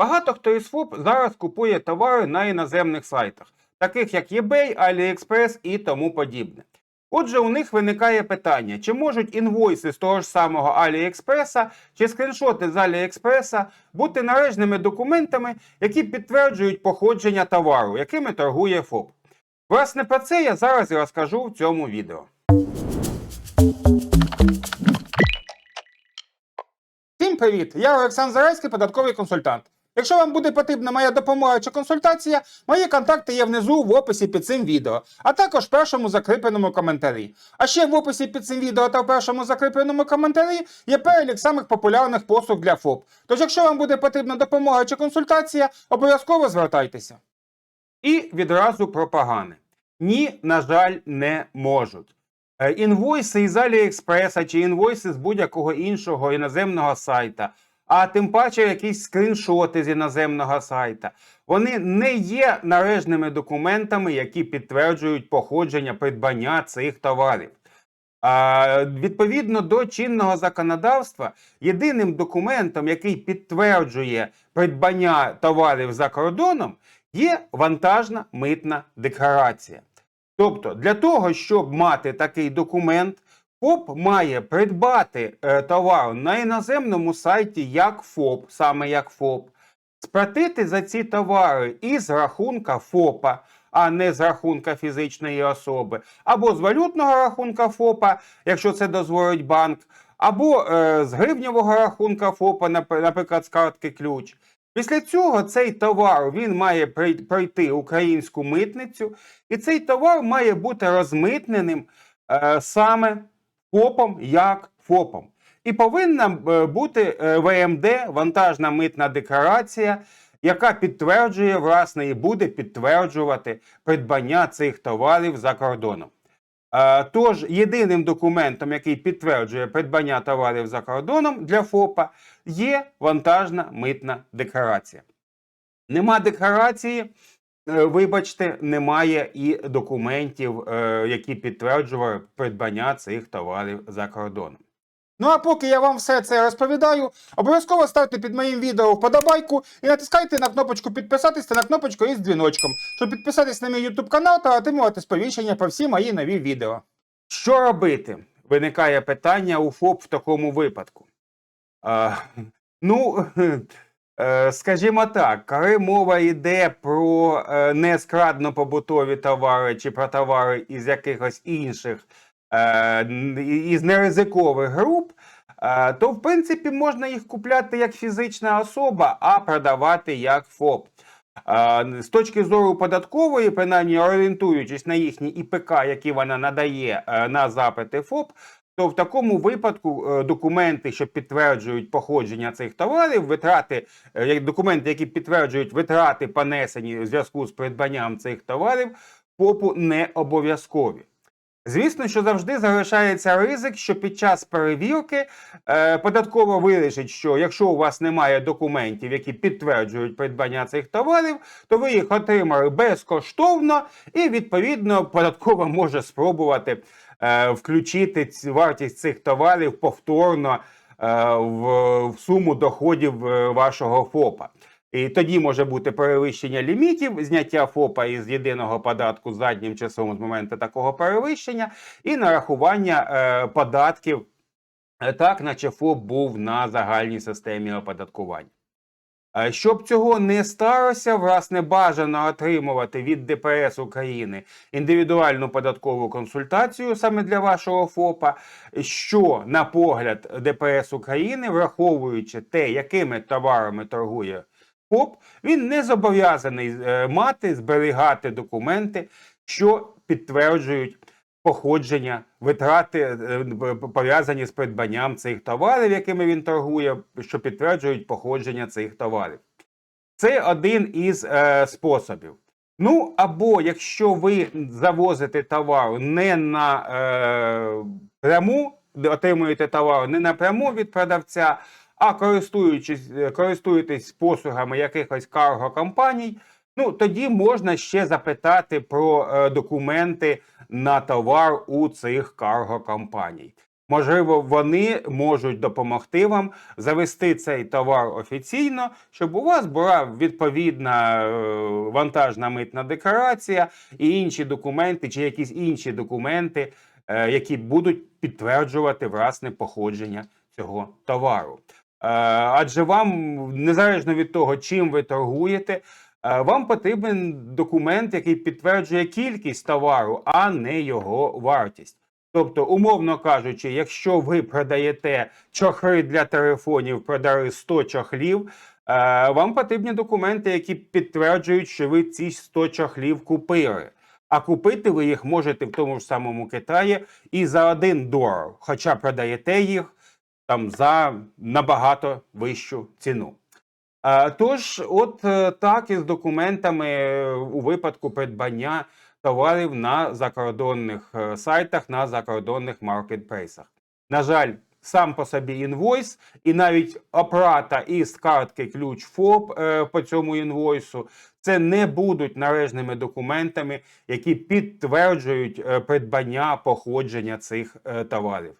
Багато хто із ФОП зараз купує товари на іноземних сайтах, таких як eBay, AliExpress і тому подібне. Отже, у них виникає питання, чи можуть інвойси з того ж самого AliExpress чи скріншоти з AliExpress бути належними документами, які підтверджують походження товару, якими торгує ФОП. Власне, про це я зараз і розкажу в цьому відео. Всім привіт! Я Олександр Зарайський, податковий консультант. Якщо вам буде потрібна моя допомога чи консультація, мої контакти є внизу в описі під цим відео, а також в першому закріпленому коментарі. А ще в описі під цим відео та в першому закріпленому коментарі є перелік самих популярних послуг для ФОП. Тож, якщо вам буде потрібна допомога чи консультація, обов'язково звертайтеся. І відразу про погане. Ні, на жаль, не можуть. Е, Інвойси із Аліекспреса чи інвойси з будь-якого іншого іноземного сайта, а тим паче якісь скріншоти з іноземного сайта, вони не є належними документами, які підтверджують походження придбання цих товарів. А, відповідно до чинного законодавства, єдиним документом, який підтверджує придбання товарів за кордоном, є вантажна митна декларація. Тобто, для того, щоб мати такий документ, ФОП має придбати е, товар на іноземному сайті як ФОП, саме як ФОП, сплатити за ці товари із рахунка ФОПа, а не з рахунка фізичної особи, або з валютного рахунка ФОПа, якщо це дозволить банк, або е, з гривневого рахунка ФОПа, наприклад, з картки ключ. Після цього цей товар він має пройти українську митницю, і цей товар має бути розмитненим е, саме ФОПом як ФОПом. І повинна е, бути е, ВМД, вантажна митна декларація, яка підтверджує, власне, і буде підтверджувати придбання цих товарів за кордоном. Е, Тож єдиним документом, який підтверджує придбання товарів за кордоном для ФОПа, є вантажна митна декларація. Нема декларації, вибачте, немає і документів, е, які підтверджували придбання цих товарів за кордоном. Ну а поки я вам все це розповідаю, обов'язково ставте під моїм відео вподобайку і натискайте на кнопочку підписатись та на кнопочку із дзвіночком, щоб підписатись на мій YouTube канал та отримувати сповіщення про всі мої нові відео. Що робити? Виникає питання у ФОП в такому випадку. А, ну, е, скажімо так, коли мова йде про е, нескрадно побутові товари чи про товари із якихось інших е, із неризикових груп, е, то в принципі можна їх купляти як фізична особа, а продавати як ФОП. Е, З точки зору податкової, принаймні орієнтуючись на їхні ІПК, які вона надає е, на запити ФОП, то в такому випадку е, документи, що підтверджують походження цих товарів, витрати, е, документи, які підтверджують витрати, понесені у зв'язку з придбанням цих товарів, ФОПу не обов'язкові. Звісно, що завжди залишається ризик, що під час перевірки е, податково вирішить, що якщо у вас немає документів, які підтверджують придбання цих товарів, то ви їх отримали безкоштовно, і відповідно податково може спробувати включити вартість цих товарів повторно е, в, суму доходів е, вашого ФОПа. І тоді може бути перевищення лімітів, зняття ФОПа із єдиного податку заднім часом з моменту такого перевищення, і нарахування е, податків е, так, наче ФОП був на загальній системі оподаткування. Е, Щоб цього не сталося, власне, бажано отримувати від ДПС України індивідуальну податкову консультацію саме для вашого ФОПа, що, на погляд ДПС України, враховуючи те, якими товарами торгує ФОП, він не зобов'язаний е, мати, зберігати документи, що підтверджують походження, витрати е, пов'язані з придбанням цих товарів, якими він торгує, що підтверджують походження цих товарів. Це один із е, способів. Ну, або якщо ви завозите товар не на е, пряму, отримуєте товар не напряму від продавця, а користуючись, е, користуєтесь послугами якихось карго-компаній, ну тоді можна ще запитати про е, документи на товар у цих карго-компаній. Можливо, вони можуть допомогти вам завести цей товар офіційно, щоб у вас була відповідна е, вантажна митна декларація і інші документи, чи якісь інші документи, е, які будуть підтверджувати власне походження цього товару. Е, Адже вам, незалежно від того, чим ви торгуєте, вам потрібен документ, який підтверджує кількість товару, а не його вартість. Тобто, умовно кажучи, якщо ви продаєте чохли для телефонів, продали 100 чохлів, е, вам потрібні документи, які підтверджують, що ви ці 100 чохлів купили. А купити ви їх можете в тому ж самому Китаї і за один долар, хоча продаєте їх там за набагато вищу ціну. Е, Тож, от е, так і з документами е, у випадку придбання товарів на закордонних сайтах, на закордонних маркетплейсах. На жаль, сам по собі інвойс, і навіть оплата із картки ключ ФОП по цьому інвойсу. Це не будуть належними документами, які підтверджують придбання походження цих товарів.